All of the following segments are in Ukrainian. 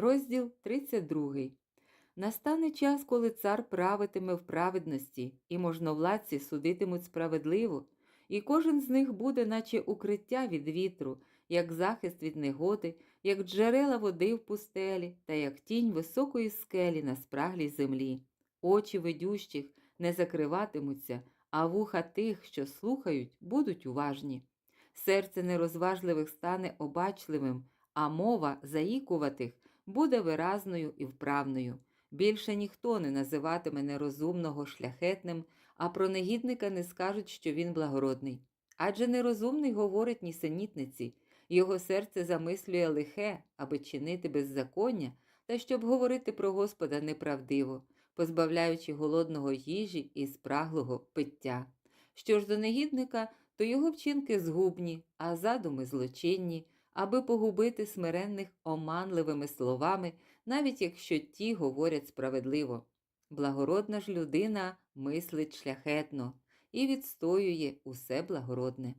Розділ 32. Настане час, коли цар правитиме в праведності, і можновладці судитимуть справедливо, і кожен з них буде, наче укриття від вітру, як захист від негоди, як джерела води в пустелі, та як тінь високої скелі на спраглій землі. Очі ведющих не закриватимуться, а вуха тих, що слухають, будуть уважні. Серце нерозважливих стане обачливим, а мова заїкуватих буде виразною і вправною. Більше ніхто не називатиме нерозумного шляхетним, а про негідника не скажуть, що він благородний. Адже нерозумний говорить нісенітниці, його серце замислює лихе, аби чинити беззаконня, та щоб говорити про Господа неправдиво, позбавляючи голодного їжі і спраглого пиття. Що ж до негідника, то його вчинки згубні, а задуми злочинні, аби погубити смиренних оманливими словами, навіть якщо ті говорять справедливо. Благородна ж людина мислить шляхетно і відстоює усе благородне.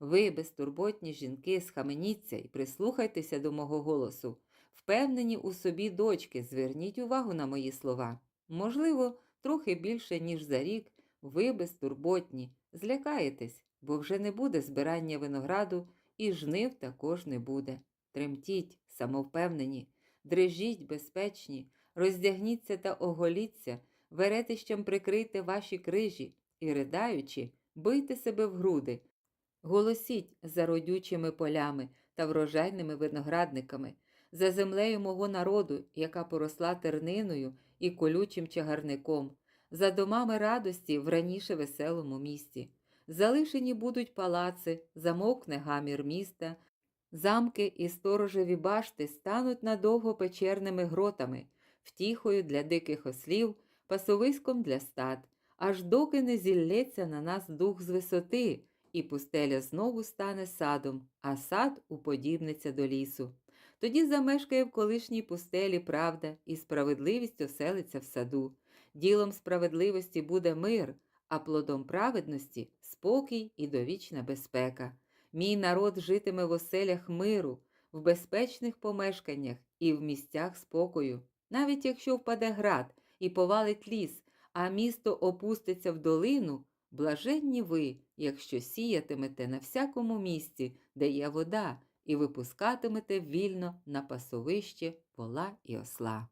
Ви, безтурботні жінки, схаменіться і прислухайтеся до мого голосу. Впевнені у собі дочки, зверніть увагу на мої слова. Можливо, трохи більше, ніж за рік, ви безтурботні, злякаєтесь, бо вже не буде збирання винограду, і жнив також не буде. Тремтіть, самовпевнені, дрижіть безпечні, роздягніться та оголіться, веретищем прикрийте ваші крижі і, ридаючи, бийте себе в груди, голосіть за родючими полями та врожайними виноградниками, за землею мого народу, яка поросла терниною і колючим чагарником, за домами радості в раніше веселому місті. Залишені будуть палаци, замовкне гамір міста, замки і сторожеві башти стануть надовго печерними гротами, втіхою для диких ослів, пасовиськом для стад, аж доки не зіллється на нас дух з висоти, і пустеля знову стане садом, а сад уподібниться до лісу. Тоді замешкає в колишній пустелі правда, і справедливість оселиться в саду. Ділом справедливості буде мир, а плодом праведності спокій і довічна безпека. Мій народ житиме в оселях миру, в безпечних помешканнях і в місцях спокою. Навіть якщо впаде град і повалить ліс, а місто опуститься в долину, блаженні ви, якщо сіятимете на всякому місці, де є вода, і випускатимете вільно на пасовище вола і осла.